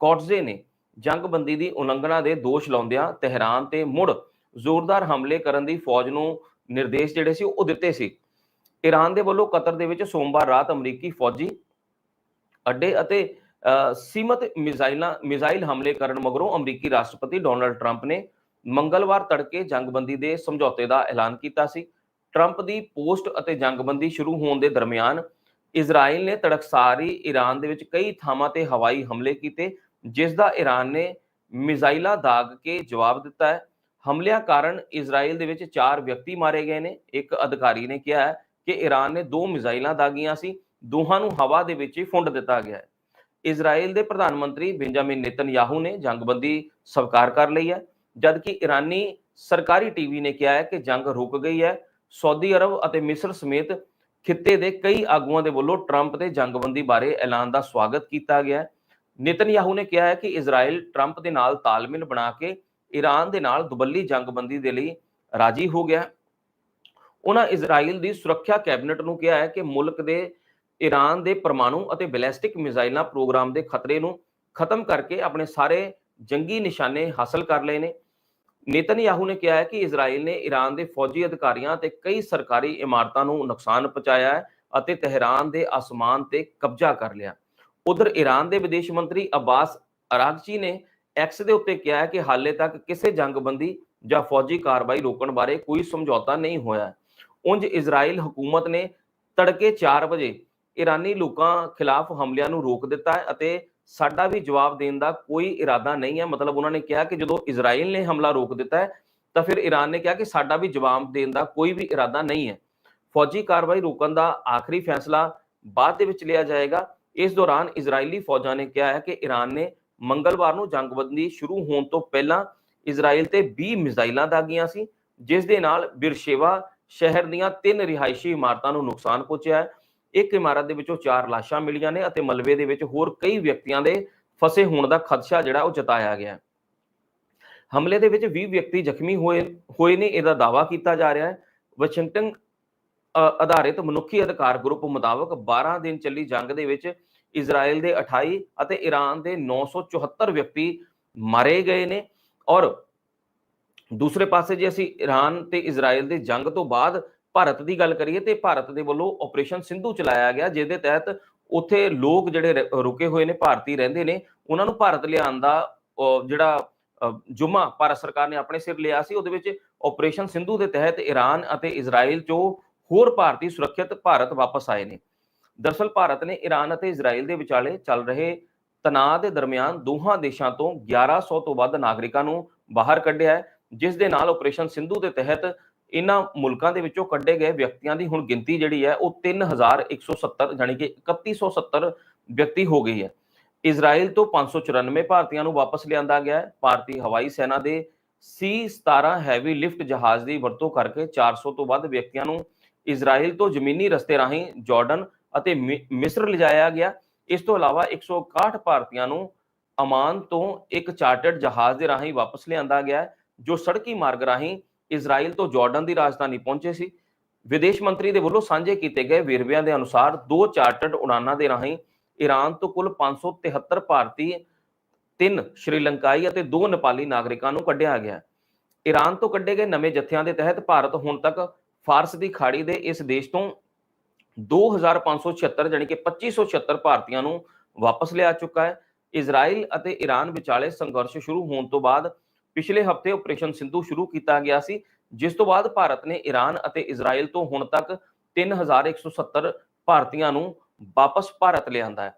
ਕੋਟਜ਼ੇ ਨੇ ਜੰਗਬੰਦੀ ਦੀ ਉਲੰਘਣਾ ਦੇ ਦੋਸ਼ ਲਾਉਂਦਿਆਂ ਤਹਿਰਾਨ ਤੇ ਮੁੜ ਜ਼ੋਰਦਾਰ ਹਮਲੇ ਕਰਨ ਦੀ ਫੌਜ ਨੂੰ ਨਿਰਦੇਸ਼ ਜਿਹੜੇ ਸੀ ਉਹ ਦਿੱਤੇ ਸੀ। ਈਰਾਨ ਦੇ ਵੱਲੋਂ ਕਤਰ ਦੇ ਵਿੱਚ ਸੋਮਵਾਰ ਰਾਤ ਅਮਰੀਕੀ ਫੌਜੀ ਅੱਡੇ ਅਤੇ ਅ, ਸੀਮਤ ਮਿਜ਼ਾਈਲਾਂ ਮਿਜ਼ਾਈਲ ਹਮਲੇ ਕਰਨ ਮਗਰੋਂ ਅਮਰੀਕੀ ਰਾਸ਼ਟਰਪਤੀ ਡੋਨਲਡ ਟਰੰਪ ਨੇ ਮੰਗਲਵਾਰ ਤੜਕੇ ਜੰਗਬੰਦੀ ਦੇ ਸਮਝੌਤੇ ਦਾ ਐਲਾਨ ਕੀਤਾ ਸੀ। ਟਰੰਪ ਦੀ ਪੋਸਟ ਅਤੇ ਜੰਗਬੰਦੀ ਸ਼ੁਰੂ ਹੋਣ ਦੇ ਦਰਮਿਆਨ ਇਜ਼ਰਾਈਲ ਨੇ ਤੜਕਸਾਰੀ ਈਰਾਨ ਦੇ ਵਿੱਚ ਕਈ ਥਾਵਾਂ ਤੇ ਹਵਾਈ ਹਮਲੇ ਕੀਤੇ, ਜਿਸ ਦਾ ਈਰਾਨ ਨੇ ਮਿਜ਼ਾਈਲਾਂ ਦਾਗ ਕੇ ਜਵਾਬ ਦਿੱਤਾ ਹੈ। ਹਮਲਿਆਂ ਕਾਰਨ ਇਜ਼ਰਾਈਲ ਦੇ ਵਿੱਚ ਚਾਰ ਵਿਅਕਤੀ ਮਾਰੇ ਗਏ ਨੇ। ਇੱਕ ਅਧਿਕਾਰੀ ਨੇ ਕਿਹਾ ਹੈ ਕਿ ਈਰਾਨ ਨੇ ਦੋ ਮਿਜ਼ਾਈਲਾਂ ਦਾਗੀਆਂ ਸੀ, ਦੋਹਾਂ ਨੂੰ ਹਵਾ ਦੇ ਵਿੱਚ ਹੀ ਫੁੰਡ ਦਿੱਤਾ ਗਿਆ ਹੈ। ਇਜ਼ਰਾਈਲ ਦੇ ਪ੍ਰਧਾਨ ਮੰਤਰੀ ਬੈਂਜਾਮਿਨ ਨੇਤਨਯਾਹੂ ਨੇ ਜੰਗਬੰਦੀ ਸਵੀਕਾਰ ਕਰ ਲਈ ਹੈ, ਜਦਕਿ ਇਰਾਨੀ ਸਰਕਾਰੀ ਟੀਵੀ ਨੇ ਕਿਹਾ ਹੈ ਕਿ ਜੰਗ ਰੁਕ ਗਈ ਹੈ। ਸਾਊਦੀ ਅਰਬ ਅਤੇ ਮਿਸਰ ਸਮੇਤ ਖਿੱਤੇ ਦੇ ਕਈ ਆਗੂਆਂ ਦੇ ਵੱਲੋਂ ਟਰੰਪ ਦੇ ਜੰਗਬੰਦੀ ਬਾਰੇ ਐਲਾਨ ਦਾ ਸਵਾਗਤ ਕੀਤਾ ਗਿਆ ਹੈ। ਨੇਤਨਯਾਹੂ ਨੇ ਕਿਹਾ ਹੈ ਕਿ ਇਜ਼ਰਾਈਲ ਟਰੰਪ ਦੇ ਨਾਲ ਤਾਲਮੇਲ ਬਣਾ ਕੇ ਈਰਾਨ ਦੇ ਨਾਲ ਦੁਬੱਲੀ ਜੰਗਬੰਦੀ ਦੇ ਲਈ ਰਾਜੀ ਹੋ ਗਿਆ ਉਹਨਾਂ ਇਜ਼ਰਾਈਲ ਦੀ ਸੁਰੱਖਿਆ ਕੈਬਨਿਟ ਨੂੰ ਕਿਹਾ ਹੈ ਕਿ ਮੁਲਕ ਦੇ ਈਰਾਨ ਦੇ ਪਰਮਾਣੂ ਅਤੇ ਬੈਲਿਸਟਿਕ ਮਿਜ਼ਾਈਲਾਂ ਪ੍ਰੋਗਰਾਮ ਦੇ ਖਤਰੇ ਨੂੰ ਖਤਮ ਕਰਕੇ ਆਪਣੇ ਸਾਰੇ ਜੰਗੀ ਨਿਸ਼ਾਨੇ ਹਾਸਲ ਕਰ ਲਏ ਨੇ। ਨੇਤਨਯਾਹੂ ਨੇ ਕਿਹਾ ਹੈ ਕਿ ਇਜ਼ਰਾਈਲ ਨੇ ਈਰਾਨ ਦੇ ਫੌਜੀ ਅਧਿਕਾਰੀਆਂ ਤੇ ਕਈ ਸਰਕਾਰੀ ਇਮਾਰਤਾਂ ਨੂੰ ਨੁਕਸਾਨ ਪਹੁੰਚਾਇਆ ਹੈ ਅਤੇ ਤਹਿਰਾਨ ਦੇ ਅਸਮਾਨ ਤੇ ਕਬਜ਼ਾ ਕਰ ਲਿਆ। ਉਧਰ ਈਰਾਨ ਦੇ ਵਿਦੇਸ਼ ਮੰਤਰੀ ਅਬਾਸ ਅਰਾਗਚੀ ਨੇ ਐਕਸ ਦੇ ਉੱਤੇ ਕਿਹਾ ਹੈ ਕਿ ਹਾਲੇ ਤੱਕ ਕਿਸੇ ਜੰਗਬੰਦੀ ਜਾਂ ਫੌਜੀ ਕਾਰਵਾਈ ਰੋਕਣ ਬਾਰੇ ਕੋਈ ਸਮਝੌਤਾ ਨਹੀਂ ਹੋਇਆ ਉਂਝ ਇਜ਼ਰਾਈਲ ਹਕੂਮਤ ਨੇ ਤੜਕੇ 4 ਵਜੇ ਈਰਾਨੀ ਲੋਕਾਂ ਖਿਲਾਫ ਹਮਲਿਆਂ ਨੂੰ ਰੋਕ ਦਿੱਤਾ ਹੈ ਅਤੇ ਸਾਡਾ ਵੀ ਜਵਾਬ ਦੇਣ ਦਾ ਕੋਈ ਇਰਾਦਾ ਨਹੀਂ ਹੈ। ਮਤਲਬ ਉਹਨਾਂ ਨੇ ਕਿਹਾ ਕਿ ਜਦੋਂ ਇਜ਼ਰਾਈਲ ਨੇ ਹਮਲਾ ਰੋਕ ਦਿੱਤਾ ਹੈ, ਤਾਂ ਫਿਰ ਈਰਾਨ ਨੇ ਕਿਹਾ ਕਿ ਸਾਡਾ ਵੀ ਜਵਾਬ ਦੇਣ ਦਾ ਕੋਈ ਵੀ ਇਰਾਦਾ ਨਹੀਂ ਹੈ। ਫੌਜੀ ਕਾਰਵਾਈ ਰੋਕਣ ਦਾ ਆਖਰੀ ਫੈਸਲਾ ਬਾਅਦ ਦੇ ਵਿੱਚ ਲਿਆ ਜਾਏਗਾ। ਇਸ ਦੌਰਾਨ ਇਜ਼ਰਾਈਲੀ ਫੌਜਾਂ ਨੇ ਕਿਹਾ ਹੈ ਕਿ ਈਰਾਨ ਨੇ ਮੰਗਲਵਾਰ ਨੂੰ ਜੰਗਬੰਦੀ ਸ਼ੁਰੂ ਹੋਣ ਤੋਂ ਪਹਿਲਾਂ ਇਜ਼ਰਾਈਲ ਤੇ 20 ਮਿਜ਼ਾਈਲਾਂ ਦਾਗੀਆਂ ਸੀ, ਜਿਸ ਦੇ ਨਾਲ ਬਿਰਸ਼ੇਵਾ ਸ਼ਹਿਰ ਦੀਆਂ ਤਿੰਨ ਰਿਹਾਇਸ਼ੀ ਇਮਾਰਤਾਂ ਨੂੰ ਨੁਕਸਾਨ ਪਹੁੰਚਿਆ ਹੈ। ਇੱਕ ਇਮਾਰਤ ਦੇ ਵਿੱਚੋਂ ਚਾਰ ਲਾਸ਼ਾਂ ਮਿਲੀਆਂ ਨੇ ਅਤੇ ਮਲਬੇ ਦੇ ਵਿੱਚ ਹੋਰ ਕਈ ਵਿਅਕਤੀਆਂ ਦੇ ਫਸੇ ਹੋਣ ਦਾ ਖਦਸ਼ਾ ਜਿਹੜਾ ਉਹ ਜਤਾਇਆ ਗਿਆ ਹੈ। ਹਮਲੇ ਦੇ ਵਿੱਚ 20 ਵਿਅਕਤੀ ਜ਼ਖਮੀ ਹੋਏ ਹੋਏ ਨੇ, ਇਹਦਾ ਦਾਵਾ ਕੀਤਾ ਜਾ ਰਿਹਾ ਹੈ। ਵਾਸ਼ਿੰਗਟਨ ਆਧਾਰਿਤ ਮਨੁੱਖੀ ਅਧਿਕਾਰ ਗਰੁੱਪ ਮੁਤਾਬਕ 12 ਦਿਨ ਚੱਲੀ ਜੰਗ ਦੇ ਵਿੱਚ ਇਜ਼ਰਾਈਲ ਦੇ 28 ਅਤੇ ਈਰਾਨ ਦੇ 974 ਵਿਅਕਤੀ ਮਾਰੇ ਗਏ ਨੇ ਔਰ ਦੂਸਰੇ ਪਾਸੇ ਜੇ ਅਸੀਂ ਈਰਾਨ ਤੇ ਇਜ਼ਰਾਈਲ ਦੇ ਜੰਗ ਤੋਂ ਬਾਅਦ ਭਾਰਤ ਦੀ ਗੱਲ ਕਰੀਏ ਤੇ ਭਾਰਤ ਦੇ ਵੱਲੋਂ ਆਪਰੇਸ਼ਨ ਸਿੰਧੂ ਚਲਾਇਆ ਗਿਆ, ਜਿਹਦੇ ਤਹਿਤ ਉੱਥੇ ਲੋਕ ਜਿਹੜੇ ਰੁਕੇ ਹੋਏ ਨੇ, ਭਾਰਤੀ ਰਹਿੰਦੇ ਨੇ, ਉਹਨਾਂ ਨੂੰ ਭਾਰਤ ਲਿਆਉਣ ਦਾ ਜਿਹੜਾ ਜੁਮਾ ਭਾਰਤ ਸਰਕਾਰ ਨੇ ਆਪਣੇ ਸਿਰ ਲਿਆ ਸੀ, ਉਹਦੇ ਵਿੱਚ ਆਪਰੇਸ਼ਨ ਸਿੰਧੂ ਦੇ ਤਹਿਤ ਈਰਾਨ ਅਤੇ ਇਜ਼ਰਾਈਲ ਚੋਂ ਹੋਰ ਭਾਰਤੀ ਸੁਰੱਖਿਅਤ ਭਾਰਤ ਵਾਪਸ ਆਏ ਨੇ। ਦਰਸਲ ਭਾਰਤ ਨੇ ਈਰਾਨ ਅਤੇ ਇਜ਼ਰਾਈਲ ਦੇ ਵਿਚਾਲੇ ਚੱਲ ਰਹੇ ਤਣਾਅ ਦੇ ਦਰਮਿਆਨ ਦੋਹਾਂ ਦੇਸ਼ਾਂ ਤੋਂ 1100 ਤੋਂ ਵੱਧ ਨਾਗਰਿਕਾਂ ਨੂੰ ਬਾਹਰ ਕੱਢਿਆ ਹੈ, ਜਿਸ ਦੇ ਨਾਲ ਆਪਰੇਸ਼ਨ ਸਿੰਧੂ ਦੇ ਤਹਿਤ ਇਹਨਾਂ ਮੁਲਕਾਂ ਦੇ ਵਿੱਚੋਂ ਕੱਢੇ ਗਏ ਵਿਅਕਤੀਆਂ ਦੀ ਹੁਣ ਗਿਣਤੀ ਜਿਹੜੀ ਹੈ ਉਹ 3170 ਜਾਨੀ ਕਿ 3170 ਵਿਅਕਤੀ ਹੋ ਗਈ ਹੈ ਇਜ਼ਰਾਈਲ ਤੋਂ 594 ਭਾਰਤੀਆਂ ਨੂੰ ਵਾਪਸ ਲਿਆਂਦਾ ਗਿਆ ਹੈ। ਭਾਰਤੀ ਹਵਾਈ ਸੈਨਾ ਦੇ C-17 ਹੈਵੀ ਲਿਫਟ ਜਹਾਜ਼ ਦੀ ਵਰਤੋਂ ਕਰਕੇ 400 ਤੋਂ ਵੱਧ ਵਿਅਕਤੀਆਂ ਨੂੰ ਇਜ਼ਰਾਈਲ ਤੋਂ ਜ਼ਮੀਨੀ ਰਸਤੇ ਰਾਹੀਂ ਜਾਰਡਨ ਅਤੇ ਮਿ- ਮਿਸਰ ਲਿਜਾਇਆ ਗਿਆ। ਇਸ ਤੋਂ ਇਲਾਵਾ 161 ਭਾਰਤੀਆਂ ਨੂੰ ਅਮਾਨ ਤੋਂ ਇੱਕ ਚਾਰਟਰਡ ਜਹਾਜ਼ ਦੇ ਰਾਹੀਂ ਵਾਪਸ ਲਿਆਂਦਾ ਗਿਆ ਹੈ, ਜੋ ਸੜਕੀ ਮਾਰਗ ਰਾਹੀਂ ਇਜ਼ਰਾਈਲ ਤੋਂ ਜਾਰਡਨ ਦੀ ਰਾਜਧਾਨੀ ਪਹੁੰਚੇ ਸੀ। ਵਿਦੇਸ਼ ਮੰਤਰੀ ਦੇ ਵੱਲੋਂ ਸਾਂਝੇ ਕੀਤੇ ਗਏ ਵੇਰਵਿਆਂ ਦੇ ਅਨੁਸਾਰ ਦੋ ਚਾਰਟਰਡ ਉਡਾਨਾਂ ਦੇ ਰਾਹੀਂ ਈਰਾਨ ਤੋਂ ਕੁੱਲ 573 ਭਾਰਤੀ, ਤਿੰਨ ਸ਼੍ਰੀਲੰਕਾਈ ਅਤੇ ਦੋ ਨੇਪਾਲੀ ਨਾਗਰਿਕਾਂ ਨੂੰ ਕੱਢਿਆ ਗਿਆ। ਈਰਾਨ ਤੋਂ ਕੱਢੇ ਗਏ ਨਵੇਂ ਜਥਿਆਂ ਦੇ ਤਹਿਤ ਭਾਰਤ ਹੁਣ ਤੱਕ ਫਾਰਸ ਦੀ ਖਾੜੀ ਦੇ ਇਸ ਦੇਸ਼ ਤੋਂ 2576 ਜਾਨੀ ਕਿ 2576 ਭਾਰਤੀਆਂ ਨੂੰ ਵਾਪਸ ਲਿਆ ਚੁੱਕਾ ਹੈ। ਇਜ਼ਰਾਈਲ ਅਤੇ ਈਰਾਨ ਵਿਚਾਲੇ ਸੰਘਰਸ਼ ਸ਼ੁਰੂ ਹੋਣ ਤੋਂ ਬਾਅਦ ਪਿਛਲੇ ਹਫ਼ਤੇ ਆਪਰੇਸ਼ਨ ਸਿੰਧੂ ਸ਼ੁਰੂ ਕੀਤਾ ਗਿਆ ਸੀ, ਜਿਸ ਤੋਂ ਬਾਅਦ ਭਾਰਤ ਨੇ ਈਰਾਨ ਅਤੇ ਇਜ਼ਰਾਈਲ ਤੋਂ ਹੁਣ ਤੱਕ 3170 ਭਾਰਤੀਆਂ ਨੂੰ ਵਾਪਸ ਭਾਰਤ ਲਿਆਂਦਾ ਹੈ।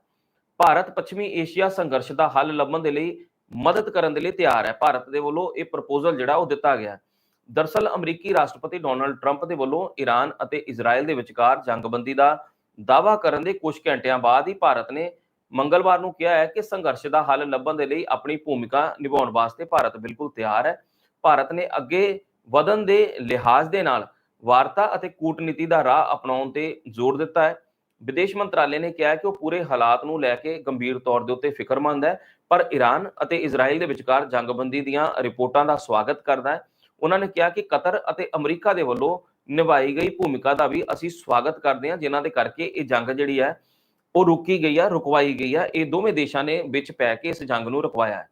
ਭਾਰਤ ਪੱਛਮੀ ਏਸ਼ੀਆ ਸੰਘਰਸ਼ ਦਾ ਹੱਲ ਲੱਭਣ ਦੇ ਲਈ ਮਦਦ ਕਰਨ ਦੇ ਲਈ ਤਿਆਰ ਹੈ। ਭਾਰਤ ਦੇ ਵੱਲੋਂ ਇਹ ਪ੍ਰਪੋਜ਼ਲ ਜਿਹੜਾ ਉਹ ਦਿੱਤਾ ਗਿਆ ਹੈ। ਦਰਸਲ ਅਮਰੀਕੀ ਰਾਸ਼ਟਰਪਤੀ ਡੋਨਲਡ ਟਰੰਪ ਦੇ ਵੱਲੋਂ ਈਰਾਨ ਅਤੇ ਇਜ਼ਰਾਈਲ ਦੇ ਵਿਚਕਾਰ ਜੰਗਬੰਦੀ ਦਾ ਦਾਅਵਾ ਕਰਨ ਦੇ ਕੁਝ ਘੰਟਿਆਂ ਬਾਅਦ ਹੀ ਭਾਰਤ ਨੇ ਮੰਗਲਵਾਰ ਨੂੰ ਕਿਹਾ ਹੈ ਕਿ ਸੰਘਰਸ਼ ਦਾ ਹੱਲ ਲੱਭਣ ਦੇ ਲਈ ਆਪਣੀ ਭੂਮਿਕਾ ਨਿਭਾਉਣ ਵਾਸਤੇ ਭਾਰਤ ਬਿਲਕੁਲ ਤਿਆਰ ਹੈ। ਭਾਰਤ ਨੇ ਅੱਗੇ ਵਧਣ ਦੇ ਲਿਹਾਜ਼ ਦੇ ਨਾਲ ਵਾਰਤਾ ਅਤੇ ਕੂਟਨੀਤੀ ਦਾ ਰਾਹ ਅਪਣਾਉਣ ਤੇ ਜ਼ੋਰ ਦਿੱਤਾ ਹੈ। ਵਿਦੇਸ਼ ਮੰਤਰਾਲੇ ਨੇ ਕਿਹਾ ਕਿ ਉਹ ਪੂਰੇ ਹਾਲਾਤ ਨੂੰ ਲੈ ਕੇ ਗੰਭੀਰ ਤੌਰ ਦੇ ਉੱਤੇ ਫਿਕਰਮੰਦ ਹੈ, ਪਰ ਈਰਾਨ ਅਤੇ ਇਜ਼ਰਾਈਲ ਦੇ ਵਿਚਕਾਰ ਜੰਗਬੰਦੀ ਦੀਆਂ ਰਿਪੋਰਟਾਂ ਦਾ ਸਵਾਗਤ ਕਰਦਾ ਹੈ। ਉਹਨਾਂ ਨੇ ਕਿਹਾ ਕਿ ਕਤਰ ਅਤੇ ਅਮਰੀਕਾ ਦੇ ਵੱਲੋਂ ਨਿਭਾਈ ਗਈ ਭੂਮਿਕਾ ਦਾ ਵੀ ਅਸੀਂ ਸਵਾਗਤ ਕਰਦੇ ਹਾਂ, ਜਿਨ੍ਹਾਂ ਦੇ ਕਰਕੇ ਇਹ ਜੰਗ ਜਿਹੜੀ ਹੈ ਉਹ ਰੋਕੀ ਗਈ ਆ, ਰੁਕਵਾਈ ਗਈ ਆ, ਇਹ ਦੋਵੇਂ ਦੇਸ਼ਾਂ ਨੇ ਵਿੱਚ ਪੈ ਕੇ ਇਸ ਜੰਗ ਨੂੰ ਰੁਕਵਾਇਆ ਹੈ।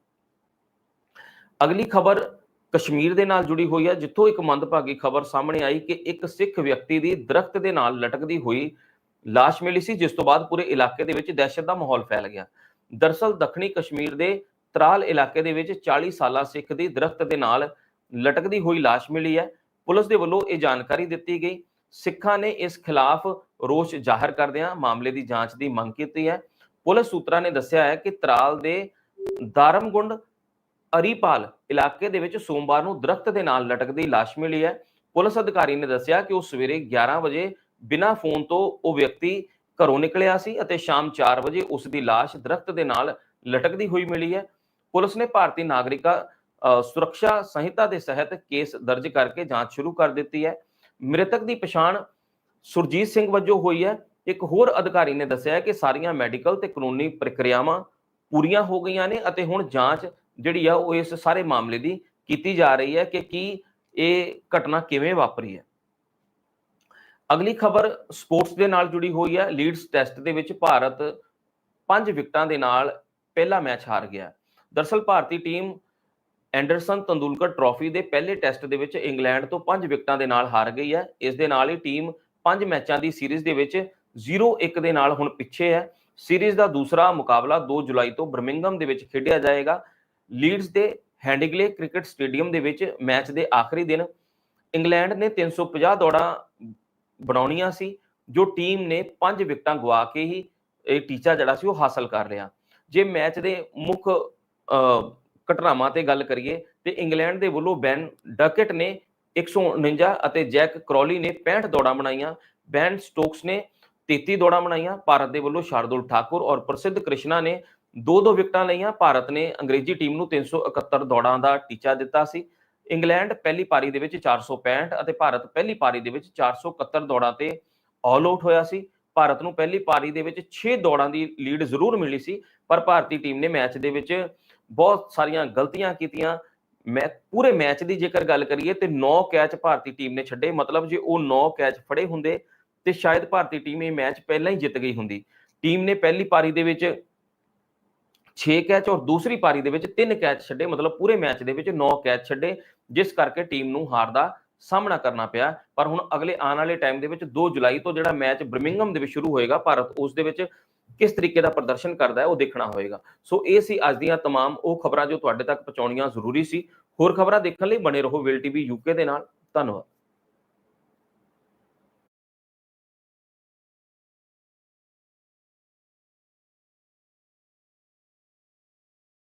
ਅਗਲੀ ਖਬਰ ਕਸ਼ਮੀਰ ਦੇ ਨਾਲ ਜੁੜੀ ਹੋਈ ਹੈ ਜਿੱਥੋਂ ਇੱਕ ਮੰਦਭਾਗੀ ਖਬਰ ਸਾਹਮਣੇ ਆਈ ਕਿ ਇੱਕ ਸਿੱਖ ਵਿਅਕਤੀ ਦੀ ਦਰਖਤ ਦੇ ਨਾਲ ਲਟਕਦੀ ਹੋਈ ਲਾਸ਼ ਮਿਲੀ ਸੀ, ਜਿਸ ਤੋਂ ਬਾਅਦ ਪੂਰੇ ਇਲਾਕੇ ਦੇ ਵਿੱਚ ਦਹਿਸ਼ਤ ਦਾ ਮਾਹੌਲ ਫੈਲ ਗਿਆ। ਦਰਸਲ ਦੱਖਣੀ ਕਸ਼ਮੀਰ ਦੇ ਤਰਾਲ ਇਲਾਕੇ ਦੇ ਵਿੱਚ 40 ਸਾਲਾ ਸਿੱਖ ਦੀ ਦਰਖਤ ਦੇ ਨਾਲ ਲਟਕਦੀ ਹੋਈ ਲਾਸ਼ ਮਿਲੀ ਹੈ। ਪੁਲਿਸ ਦੇ ਵੱਲੋਂ ਇਹ ਜਾਣਕਾਰੀ ਦਿੱਤੀ ਗਈ। ਸਿੱਖਾਂ ਨੇ ਇਸ ਖਿਲਾਫ ਰੋਸ ਜ਼ਾਹਰ ਕਰਦਿਆਂ ਮਾਮਲੇ ਦੀ ਜਾਂਚ ਦੀ ਮੰਗ ਕੀਤੀ ਹੈ। ਪੁਲਿਸ ਸੂਤਰਾਂ ਨੇ ਦੱਸਿਆ ਹੈ ਕਿ ਤਰਾਲ ਦੇ ਦਾਰਮਗੁੰਡ ਅਰੀਪਾਲ ਇਲਾਕੇ ਦੇ ਵਿੱਚ ਸੋਮਵਾਰ ਨੂੰ ਦਰਖਤ ਦੇ ਨਾਲ ਲਟਕਦੀ ਲਾਸ਼ ਮਿਲੀ ਹੈ। ਪੁਲਿਸ ਅਧਿਕਾਰੀ ਨੇ ਦੱਸਿਆ ਕਿ ਉਹ ਸਵੇਰੇ 11 ਵਜੇ ਬਿਨਾਂ ਫੋਨ ਤੋਂ ਉਹ ਵਿਅਕਤੀ ਘਰੋਂ ਨਿਕਲਿਆ ਸੀ ਅਤੇ ਸ਼ਾਮ 4 ਵਜੇ ਉਸ ਦੀ ਲਾਸ਼ ਦਰਖਤ ਦੇ ਨਾਲ ਲਟਕਦੀ ਹੋਈ ਮਿਲੀ ਹੈ। ਪੁਲਿਸ ਨੇ ਭਾਰਤੀ ਨਾਗਰਿਕਾ ਅ, ਸੁਰੱਖਿਆ ਸੰਹਿਤਾ ਦੇ ਸਹਿਤ ਕੇਸ ਦਰਜ ਕਰਕੇ ਜਾਂਚ ਸ਼ੁਰੂ ਕਰ ਦਿੱਤੀ ਹੈ। ਮ੍ਰਿਤਕ ਦੀ ਪਛਾਣ ਸੁਰਜੀਤ ਸਿੰਘ ਵਜੋਂ ਹੋਈ ਹੈ। ਇੱਕ ਹੋਰ ਅਧਿਕਾਰੀ ਨੇ ਦੱਸਿਆ ਕਿ ਸਾਰੀਆਂ ਮੈਡੀਕਲ ਤੇ ਕਾਨੂੰਨੀ ਪ੍ਰਕਿਰਿਆਵਾਂ ਪੂਰੀਆਂ ਹੋ ਗਈਆਂ ਨੇ ਅਤੇ ਹੁਣ ਜਾਂਚ ਜਿਹੜੀ ਆ ਉਹ ਇਸ ਸਾਰੇ ਮਾਮਲੇ ਦੀ ਕੀਤੀ ਜਾ ਰਹੀ ਹੈ ਕਿ ਕੀ ਇਹ ਘਟਨਾ ਕਿਵੇਂ ਵਾਪਰੀ ਹੈ। ਅਗਲੀ ਖਬਰ ਸਪੋਰਟਸ ਦੇ ਨਾਲ ਜੁੜੀ ਹੋਈ ਹੈ। ਲੀਡਸ ਟੈਸਟ ਦੇ ਵਿੱਚ ਭਾਰਤ 5 ਵਿਕਟਾਂ ਦੇ ਨਾਲ ਪਹਿਲਾ ਮੈਚ ਹਾਰ ਗਿਆ। ਦਰਸਲ ਭਾਰਤੀ ਟੀਮ ਐਂਡਰਸਨ ਤੰਦੂਲਕਰ ਟਰਾਫੀ ਦੇ ਪਹਿਲੇ ਟੈਸਟ ਦੇ ਵਿੱਚ ਇੰਗਲੈਂਡ ਤੋਂ 5 ਵਿਕਟਾਂ ਦੇ ਨਾਲ ਹਾਰ ਗਈ ਹੈ। ਇਸ ਦੇ ਨਾਲ ਹੀ ਟੀਮ 5 ਮੈਚਾਂ ਦੀ ਸੀਰੀਜ਼ ਦੇ ਵਿੱਚ 0-1 ਦੇ ਨਾਲ ਹੁਣ ਪਿੱਛੇ ਹੈ। ਸੀਰੀਜ਼ ਦਾ ਦੂਸਰਾ ਮੁਕਾਬਲਾ 2 ਜੁਲਾਈ ਤੋਂ ਬਰਮਿੰਗਮ ਦੇ ਵਿੱਚ ਖੇਡਿਆ ਜਾਏਗਾ। ਲੀਡਸ ਦੇ ਹੈਂਡਿਗਲੇ ਕ੍ਰਿਕਟ ਸਟੇਡੀਅਮ ਦੇ ਵਿੱਚ ਮੈਚ ਦੇ ਆਖਰੀ ਦਿਨ ਇੰਗਲੈਂਡ ਨੇ 350 ਦੌੜਾਂ ਬਣਾਉਣੀਆਂ ਸੀ, ਜੋ ਟੀਮ ਨੇ 5 ਵਿਕਟਾਂ ਗਵਾ ਕੇ ਹੀ ਇਹ ਟੀਚਾ ਜਿਹੜਾ ਸੀ ਉਹ ਹਾਸਲ ਕਰ ਲਿਆ। ਜੇ ਮੈਚ ਦੇ ਮੁੱਖ ਘਟਨਾਵਾਂ ਤੇ ਗੱਲ ਕਰੀਏ ਤੇ ਇੰਗਲੈਂਡ ਦੇ ਵੱਲੋਂ ਬੈਨ ਡਕਟ ਨੇ 149 ਅਤੇ ਜੈਕ ਕਰੋਲੀ ਨੇ 65 ਦੌੜਾਂ ਬਣਾਈਆਂ। ਬੈਨ ਸਟੋਕਸ ਨੇ 33 ਦੌੜਾਂ ਬਣਾਈਆਂ। ਭਾਰਤ ਦੇ ਵੱਲੋਂ ਸ਼ਾਰਦੁਲ ਠਾਕੁਰ ਔਰ ਪ੍ਰਸਿੱਧ ਕ੍ਰਿਸ਼ਨਾ ਨੇ ਦੋ ਦੋ ਵਿਕਟਾਂ ਲਈਆਂ। ਭਾਰਤ ਨੇ ਅੰਗਰੇਜ਼ੀ ਟੀਮ ਨੂੰ 371 ਦੌੜਾਂ ਦਾ ਟੀਚਾ ਦਿੱਤਾ ਸੀ। ਇੰਗਲੈਂਡ ਪਹਿਲੀ ਪਾਰੀ ਦੇ ਵਿੱਚ 465 ਅਤੇ ਭਾਰਤ ਪਹਿਲੀ ਪਾਰੀ ਦੇ ਵਿੱਚ 471 ਦੌੜਾਂ ਤੇ ਆਲ ਆਊਟ ਹੋਇਆ ਸੀ। ਭਾਰਤ ਨੂੰ ਪਹਿਲੀ ਪਾਰੀ ਦੇ ਵਿੱਚ 6 ਦੌੜਾਂ ਦੀ ਲੀਡ ਜ਼ਰੂਰ ਮਿਲੀ ਸੀ, ਪਰ ਭਾਰਤੀ ਟੀਮ ਨੇ ਮੈਚ ਦੇ ਵਿੱਚ ਬਹੁਤ ਸਾਰੀਆਂ ਗਲਤੀਆਂ ਕੀਤੀਆਂ। ਮੈਂ ਪੂਰੇ ਮੈਚ ਦੀ ਜੇਕਰ ਗੱਲ ਕਰੀਏ ਤੇ 9 ਕੈਚ ਭਾਰਤੀ ਟੀਮ ਨੇ ਛੱਡੇ। ਮਤਲਬ ਜੇ ਉਹ 9 ਕੈਚ ਫੜੇ ਹੁੰਦੇ ਤੇ ਸ਼ਾਇਦ ਭਾਰਤੀ ਟੀਮ ਇਹ ਮੈਚ ਪਹਿਲਾਂ ਹੀ ਜਿੱਤ ਗਈ ਹੁੰਦੀ। ਟੀਮ ਨੇ ਪਹਿਲੀ ਪਾਰੀ ਦੇ ਵਿੱਚ 6 ਕੈਚ ਔਰ ਦੂਸਰੀ ਪਾਰੀ ਦੇ ਵਿੱਚ 3 ਕੈਚ ਛੱਡੇ। ਮਤਲਬ ਪੂਰੇ ਮੈਚ ਦੇ ਵਿੱਚ 9 ਕੈਚ ਛੱਡੇ, ਜਿਸ ਕਰਕੇ ਟੀਮ ਨੂੰ ਹਾਰ ਦਾ ਸਾਹਮਣਾ ਕਰਨਾ ਪਿਆ। ਪਰ ਹੁਣ ਅਗਲੇ ਆਉਣ ਵਾਲੇ ਟਾਈਮ ਦੇ ਵਿੱਚ 2 ਜੁਲਾਈ ਤੋਂ ਜਿਹੜਾ ਮੈਚ ਬਰਮਿੰਗਮ ਦੇ ਵਿੱਚ ਸ਼ੁਰੂ ਹੋਏਗਾ, ਭਾਰਤ ਉਸ ਦੇ ਵਿੱਚ ਕਿਸ ਤਰੀਕੇ ਦਾ ਪ੍ਰਦਰਸ਼ਨ ਕਰਦਾ ਹੈ ਉਹ ਦੇਖਣਾ ਹੋਏਗਾ ਸੋ ਇਹ ਸੀ ਅੱਜ ਦੀਆਂ तमाम ਉਹ ਖਬਰਾਂ ਜੋ ਤੁਹਾਡੇ ਤੱਕ ਪਹੁੰਚਾਉਣੀਆਂ ਜ਼ਰੂਰੀ ਸੀ ਹੋਰ ਖਬਰਾਂ ਦੇਖਣ ਲਈ ਬਣੇ ਰਹੋ ਵਿਲ ਟੀਵੀ ਯੂਕੇ ਦੇ ਨਾਲ ਧੰਨਵਾਦ